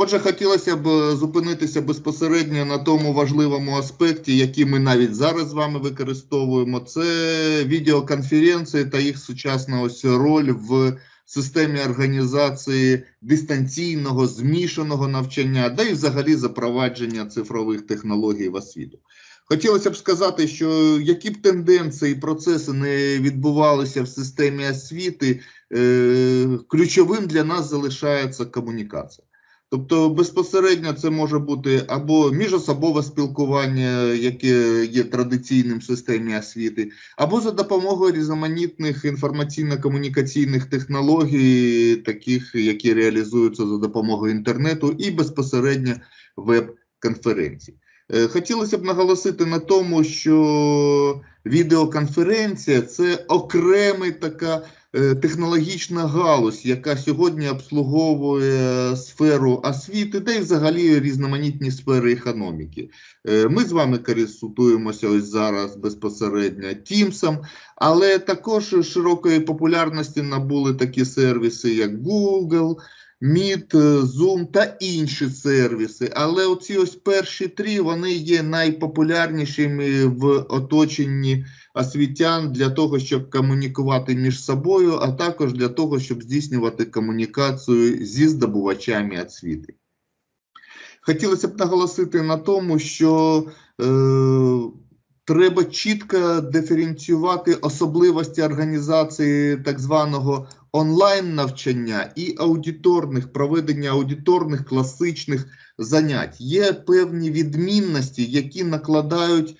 Отже, хотілося б е, зупинитися безпосередньо на тому важливому аспекті, який ми навіть зараз з вами використовуємо. Це відеоконференції та їх сучасна ось роль в системі організації дистанційного змішаного навчання, да і взагалі запровадження цифрових технологій в освіту. Хотілося б сказати, що які б тенденції і процеси не відбувалися в системі освіти, е, ключовим для нас залишається комунікація. Тобто безпосередньо це може бути або міжособове спілкування, яке є традиційним в системі освіти, або за допомогою різноманітних інформаційно-комунікаційних технологій, таких, які реалізуються за допомогою інтернету, і безпосередньо веб-конференцій. Е, Хотілося б наголосити на тому, що відеоконференція це окрема така технологічна галузь, яка сьогодні обслуговує сферу освіти, та й взагалі різноманітні сфери економіки. Е, Ми з вами користуємося ось зараз безпосередньо Teams, але також широкої популярності набули такі сервіси, як Google. Meet, е, Zoom та інші сервіси. Але оці ось перші три вони є найпопулярнішими в оточенні освітян для того, щоб комунікувати між собою, а також для того, щоб здійснювати комунікацію зі здобувачами освіти. Хотілося б наголосити на тому, що е, треба чітко диференціювати особливості організації так званого онлайн навчання і аудиторних проведення аудиторних класичних занять. Є певні відмінності, які накладають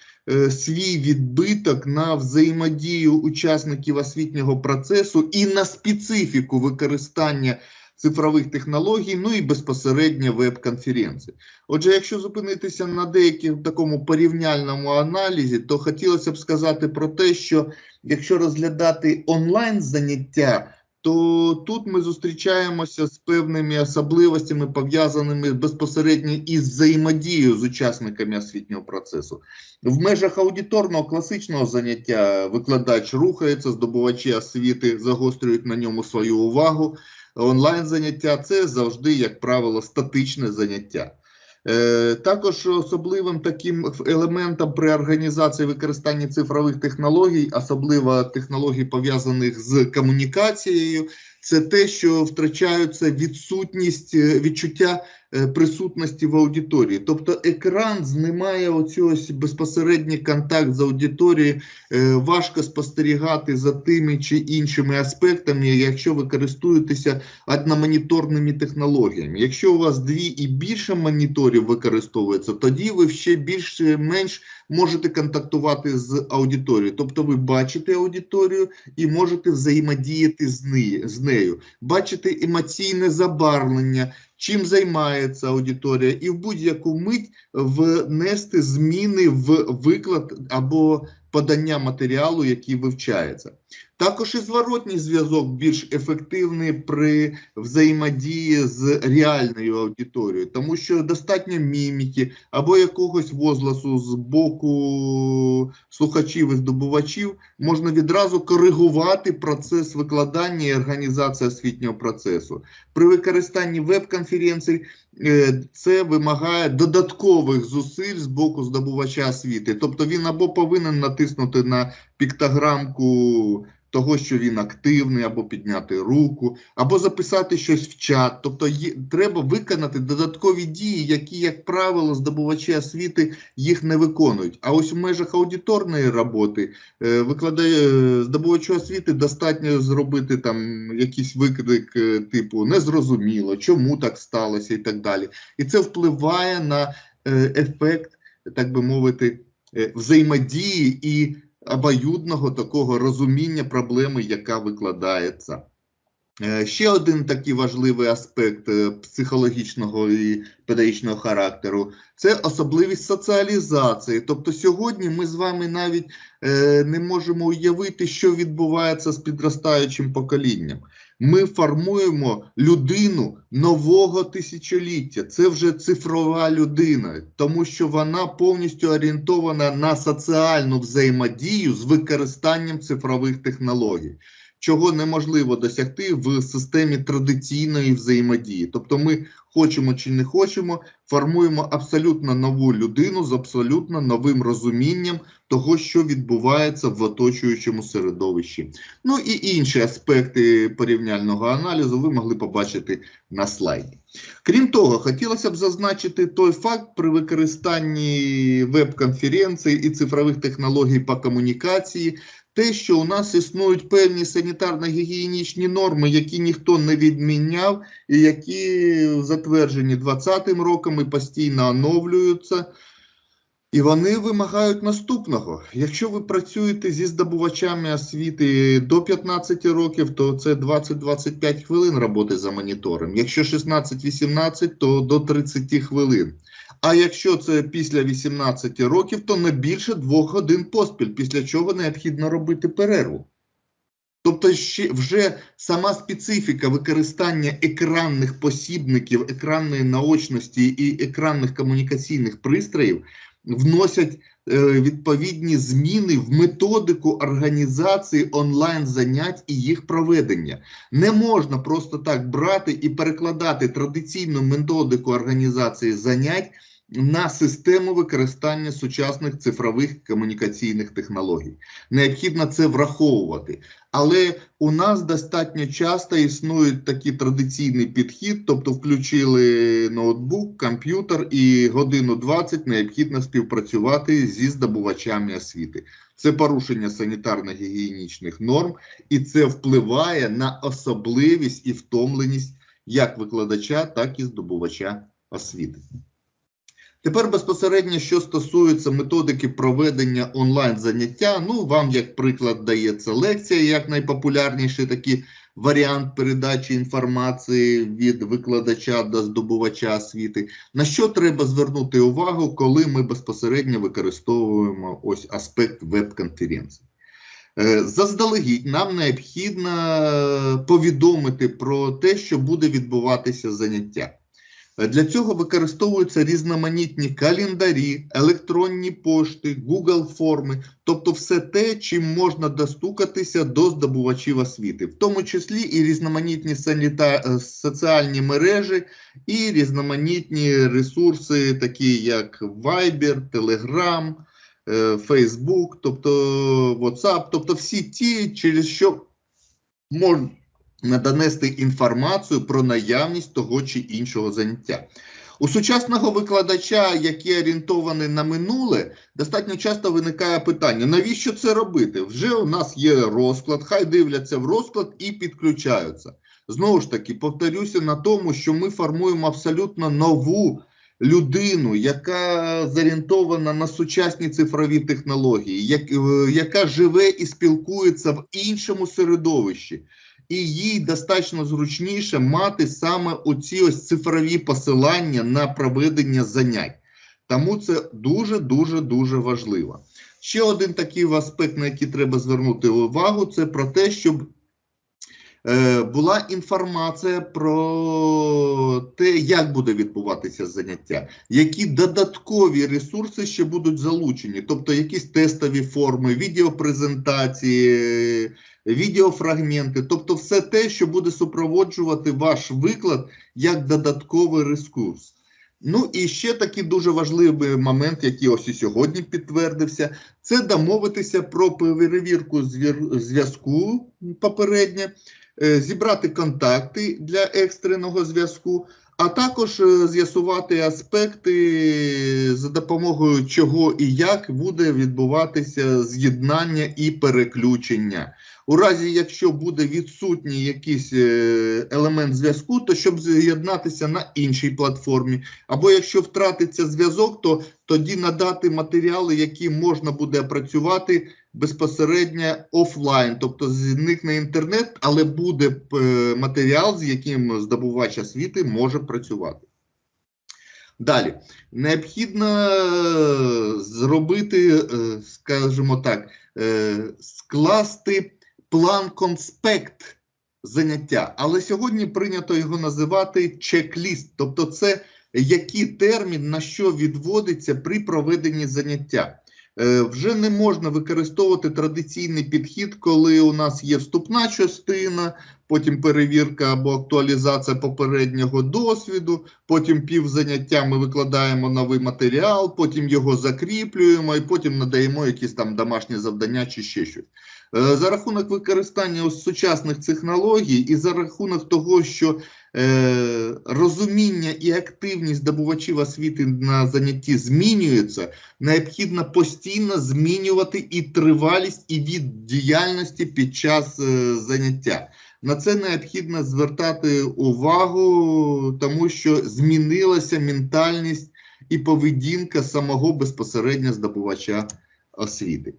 свій відбиток на взаємодію учасників освітнього процесу і на специфіку використання цифрових технологій, ну і безпосередньо веб-конференції. Отже, якщо зупинитися на деяких такому порівняльному аналізі, то хотілося б сказати про те, що якщо розглядати онлайн заняття, то тут ми зустрічаємося з певними особливостями, пов'язаними безпосередньо із взаємодією з учасниками освітнього процесу. В межах аудиторного класичного заняття викладач рухається, здобувачі освіти загострюють на ньому свою увагу. Онлайн заняття це завжди, як правило, статичне заняття. Е, Також особливим таким елементом при організації використання цифрових технологій, особливо технологій пов'язаних з комунікацією, це те, що втрачаються відсутність е, відчуття присутності в аудиторії. Тобто екран знімає оцю ось безпосередній контакт з аудиторією, е, важко спостерігати за тими чи іншими аспектами, якщо ви користуєтеся одномоніторними технологіями. Якщо у вас дві і більше моніторів використовується, тоді ви ще більш-менш можете контактувати з аудиторією. Тобто ви бачите аудиторію і можете взаємодіяти з нею. бачите емоційне забарвлення, чим займається аудиторія, і в будь-яку мить внести зміни в виклад або подання матеріалу, який вивчається. Також і зворотній зв'язок більш ефективний при взаємодії з реальною аудиторією, тому що достатньо міміки або якогось возгласу з боку слухачів і здобувачів можна відразу коригувати процес викладання і організації освітнього процесу. При використанні веб-конференцій це вимагає додаткових зусиль з боку здобувача освіти. Тобто він або повинен натиснути на піктограмку того, що він активний, або підняти руку, або записати щось в чат. Тобто є, треба виконати додаткові дії, які, як правило, здобувачі освіти їх не виконують. А ось в межах аудиторної роботи е, викладає е, здобувачу освіти достатньо зробити там якийсь виклик е, типу незрозуміло, чому так сталося і так далі. І це впливає на е, ефект, так би мовити, е, взаємодії і обоюдного такого розуміння проблеми, яка викладається. Е, Ще один такий важливий аспект психологічного і педагогічного характеру це особливість соціалізації. Тобто, сьогодні ми з вами навіть не можемо уявити, що відбувається з підростаючим поколінням. Ми формуємо людину нового тисячоліття. Це вже цифрова людина, тому що вона повністю орієнтована на соціальну взаємодію з використанням цифрових технологій. Чого неможливо досягти в системі традиційної взаємодії. Тобто, ми хочемо чи не хочемо, формуємо абсолютно нову людину з абсолютно новим розумінням того, що відбувається в оточуючому середовищі. Ну і інші аспекти порівняльного аналізу ви могли побачити на слайді. Крім того, хотілося б зазначити той факт при використанні веб-конференцій і цифрових технологій по комунікації, те, що у нас існують певні санітарно-гігієнічні норми, які ніхто не відміняв, і які затверджені 2020 роком і постійно оновлюються. І вони вимагають наступного. Якщо ви працюєте зі здобувачами освіти до 15 років, то це 20-25 хвилин роботи за монітором. Якщо 16-18, то до 30 хвилин. А якщо це після 18 років, то не більше двох годин поспіль, після чого необхідно робити перерву. Тобто, ще вже сама специфіка використання екранних посібників, екранної наочності і екранних комунікаційних пристроїв вносять е, відповідні зміни в методику організації онлайн занять і їх проведення. Не можна просто так брати і перекладати традиційну методику організації занять на систему використання сучасних цифрових комунікаційних технологій. Необхідно це враховувати. Але у нас достатньо часто існує такий традиційний підхід, тобто включили ноутбук, комп'ютер і годину 20 необхідно співпрацювати зі здобувачами освіти. Це порушення санітарно-гігієнічних норм, і це впливає на особливість і втомленість як викладача, так і здобувача освіти. Тепер безпосередньо, що стосується методики проведення онлайн заняття, ну вам як приклад дається лекція, як найпопулярніший такий варіант передачі інформації від викладача до здобувача освіти. На що треба звернути увагу, коли ми безпосередньо використовуємо ось аспект веб-конференції? Е, Заздалегідь нам необхідно повідомити про те, що буде відбуватися заняття. Для цього використовуються різноманітні календарі, електронні пошти, Google форми, тобто все те, чим можна достукатися до здобувачів освіти, в тому числі і різноманітні саніта... соціальні мережі, і різноманітні ресурси, такі як Viber, Telegram, е, Facebook, тобто WhatsApp, тобто всі ті, через що можна донести інформацію про наявність того чи іншого заняття. У сучасного викладача, який орієнтований на минуле, достатньо часто виникає питання: навіщо це робити? Вже у нас є розклад, хай дивляться в розклад і підключаються. Знову ж таки, повторюся на тому, що ми формуємо абсолютно нову людину, яка зорієнтована на сучасні цифрові технології, е, яка живе і спілкується в іншому середовищі і їй достатньо зручніше мати саме оці ось цифрові посилання на проведення занять. Тому це дуже дуже дуже важливо. Ще один такий аспект, на який треба звернути увагу, це про те, щоб е, була інформація про те, як буде відбуватися заняття, які додаткові ресурси ще будуть залучені, тобто якісь тестові форми, відеопрезентації, відеофрагменти, тобто все те, що буде супроводжувати ваш виклад як додатковий ресурс. Ну і ще такий дуже важливий момент, який ось і сьогодні підтвердився, це домовитися про перевірку зв'язку попередньо, е, зібрати контакти для екстреного зв'язку, а також е, з'ясувати аспекти, за допомогою чого і як буде відбуватися з'єднання і переключення. У разі, якщо буде відсутній якийсь е, елемент зв'язку, то щоб з'єднатися на іншій платформі. Або якщо втратиться зв'язок, то тоді надати матеріали, які можна буде опрацювати безпосередньо офлайн, тобто зникне інтернет, але буде е, матеріал, з яким здобувач освіти може працювати. Далі необхідно зробити, е, скажімо так, скласти план конспект заняття, але сьогодні прийнято його називати чек-ліст, тобто це який термін на що відводиться при проведенні заняття. Е, Вже не можна використовувати традиційний підхід, коли у нас є вступна частина, потім перевірка або актуалізація попереднього досвіду, потім пів заняття ми викладаємо новий матеріал, потім його закріплюємо і потім надаємо якісь там домашні завдання чи ще щось. Е, За рахунок використання сучасних технологій і за рахунок того, що розуміння і активність здобувачів освіти на занятті змінюється, необхідно постійно змінювати і тривалість, і від діяльності під час е, заняття. На це необхідно звертати увагу, тому що змінилася ментальність і поведінка самого безпосередньо здобувача освіти.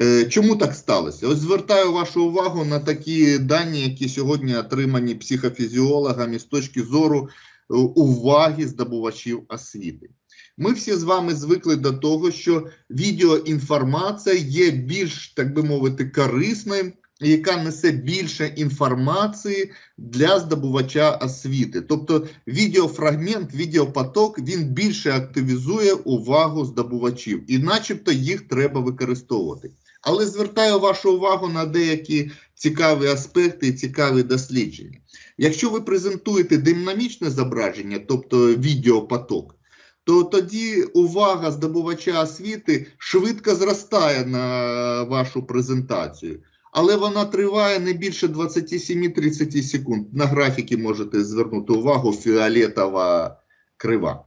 Е, Чому так сталося? Ось звертаю вашу увагу на такі дані, які сьогодні отримані психофізіологами з точки зору е, уваги здобувачів освіти. Ми всі з вами звикли до того, що відеоінформація є більш, так би мовити, корисною, яка несе більше інформації для здобувача освіти. Тобто відеофрагмент, відеопоток він більше активізує увагу здобувачів, і начебто їх треба використовувати. Але звертаю вашу увагу на деякі цікаві аспекти і цікаві дослідження. Якщо ви презентуєте динамічне зображення, тобто відеопоток, то тоді увага здобувача освіти швидко зростає на вашу презентацію. Але вона триває не більше 27-30 секунд. На графіки можете звернути увагу фіолетова крива.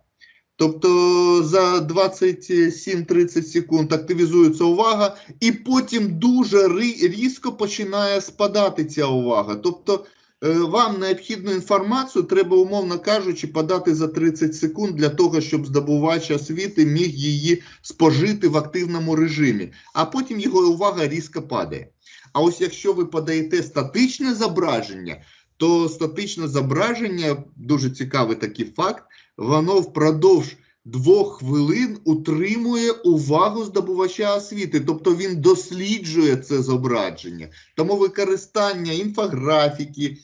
Тобто за 27-30 секунд активізується увага, і потім дуже різко починає спадати ця увага. Тобто е, вам необхідну інформацію треба, умовно кажучи, подати за 30 секунд для того, щоб здобувач освіти міг її спожити в активному режимі, а потім його увага різко падає. А ось якщо ви подаєте статичне зображення, то статичне зображення, дуже цікавий такий факт, воно впродовж двох хвилин утримує увагу здобувача освіти, тобто він досліджує це зображення. Тому використання інфографіки,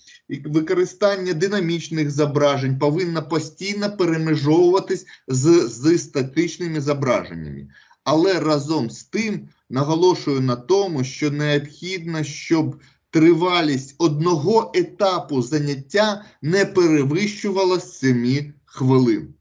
використання динамічних зображень повинно постійно перемежовуватись з, з статичними зображеннями. Але разом з тим наголошую на тому, що необхідно, щоб тривалість одного етапу заняття не перевищувала 7 хвилин.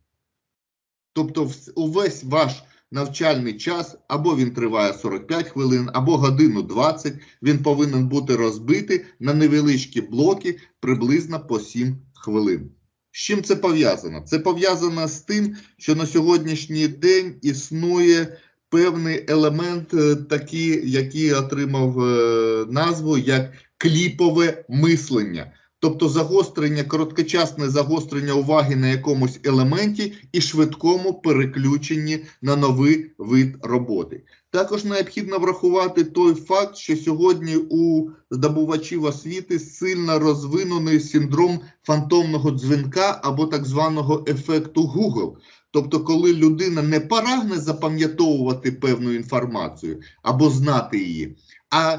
Тобто, увесь ваш навчальний час, або він триває 45 хвилин, або годину 20, він повинен бути розбитий на невеличкі блоки приблизно по 7 хвилин. З чим це пов'язано? Це пов'язано з тим, що на сьогоднішній день існує певний елемент, е, такий, який отримав е, назву як кліпове мислення. Тобто загострення, короткочасне загострення уваги на якомусь елементі і швидкому переключенні на новий вид роботи. Також необхідно врахувати той факт, що сьогодні у здобувачів освіти сильно розвинений синдром фантомного дзвінка або так званого ефекту Google. Тобто, коли людина не прагне запам'ятовувати певну інформацію або знати її, а е,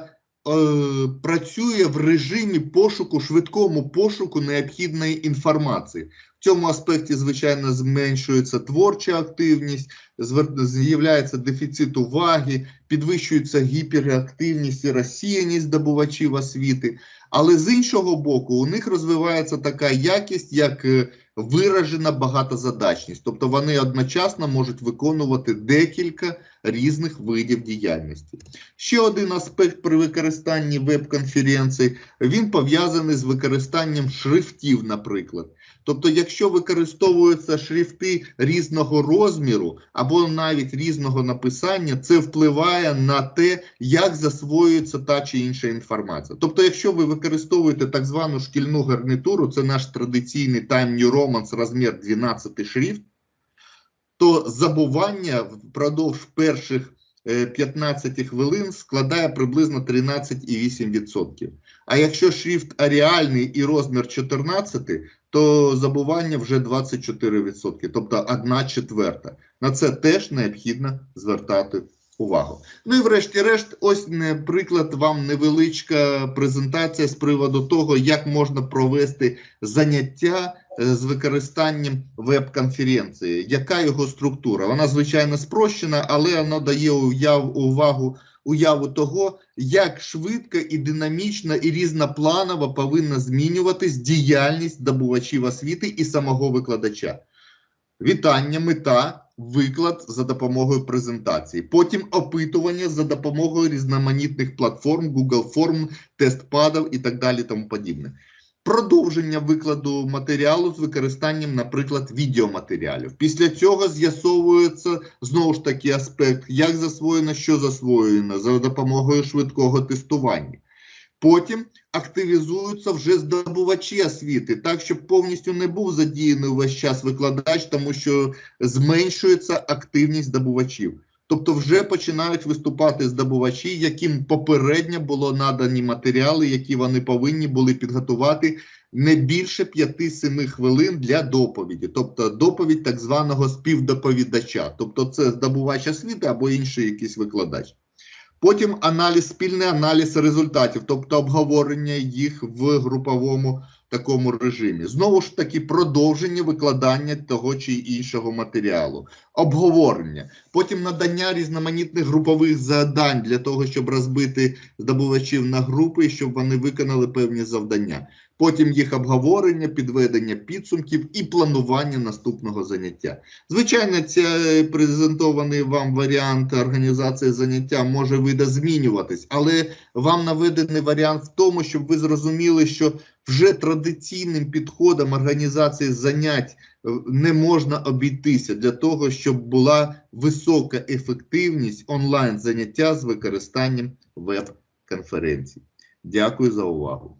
працює в режимі пошуку, швидкому пошуку необхідної інформації. В цьому аспекті, звичайно, зменшується творча активність, з'являється дефіцит уваги, підвищується гіперактивність і розсіяність здобувачів освіти. Але з іншого боку, у них розвивається така якість, як е, виражена багатозадачність, тобто вони одночасно можуть виконувати декілька різних видів діяльності. Ще один аспект при використанні веб-конференцій він пов'язаний з використанням шрифтів, наприклад. Тобто, якщо використовуються шрифти різного розміру або навіть різного написання, це впливає на те, як засвоюється та чи інша інформація. Тобто, якщо ви використовуєте так звану шкільну гарнітуру, це наш традиційний Time New Roman розмір 12 шрифт, то забування впродовж перших е, 15 хвилин складає приблизно 13,8%. А якщо шрифт аріальний і розмір 14, то забування вже 24%, тобто 1 четверта. На це теж необхідно звертати увагу. Ну і врешті-решт, ось приклад вам невеличка презентація з приводу того, як можна провести заняття е, з використанням веб-конференції. Яка його структура? Вона звичайно спрощена, але вона дає увагу уяву того, як швидко і динамічно і різнопланово повинна змінюватись діяльність добувачів освіти і самого викладача. Вітання, мета, виклад за допомогою презентації. Потім опитування за допомогою різноманітних платформ, Google форм, тестпадів і так далі. Тому подібне. Продовження викладу матеріалу з використанням, наприклад, відеоматеріалів. Після цього з'ясовується знову ж таки аспект, як засвоєно, що засвоєно за допомогою швидкого тестування. Потім активізуються вже здобувачі освіти, так щоб повністю не був задіяний увесь час викладач, тому що зменшується активність здобувачів. Тобто вже починають виступати здобувачі, яким попередньо було надані матеріали, які вони повинні були підготувати не більше 5-7 хвилин для доповіді, тобто доповідь так званого співдоповідача, тобто це здобувач освіти або інший якийсь викладач. Потім аналіз, спільний аналіз результатів, тобто обговорення їх в груповому такому режимі. Знову ж таки, продовження викладання того чи іншого матеріалу, обговорення, потім надання різноманітних групових завдань для того, щоб розбити здобувачів на групи, щоб вони виконали певні завдання. Потім їх обговорення, підведення підсумків і планування наступного заняття. Звичайно, цей презентований вам варіант організації заняття може видозмінюватись, але вам наведений варіант в тому, щоб ви зрозуміли, що вже традиційним підходом організації занять е, не можна обійтися для того, щоб була висока ефективність онлайн заняття з використанням веб-конференцій. Дякую за увагу.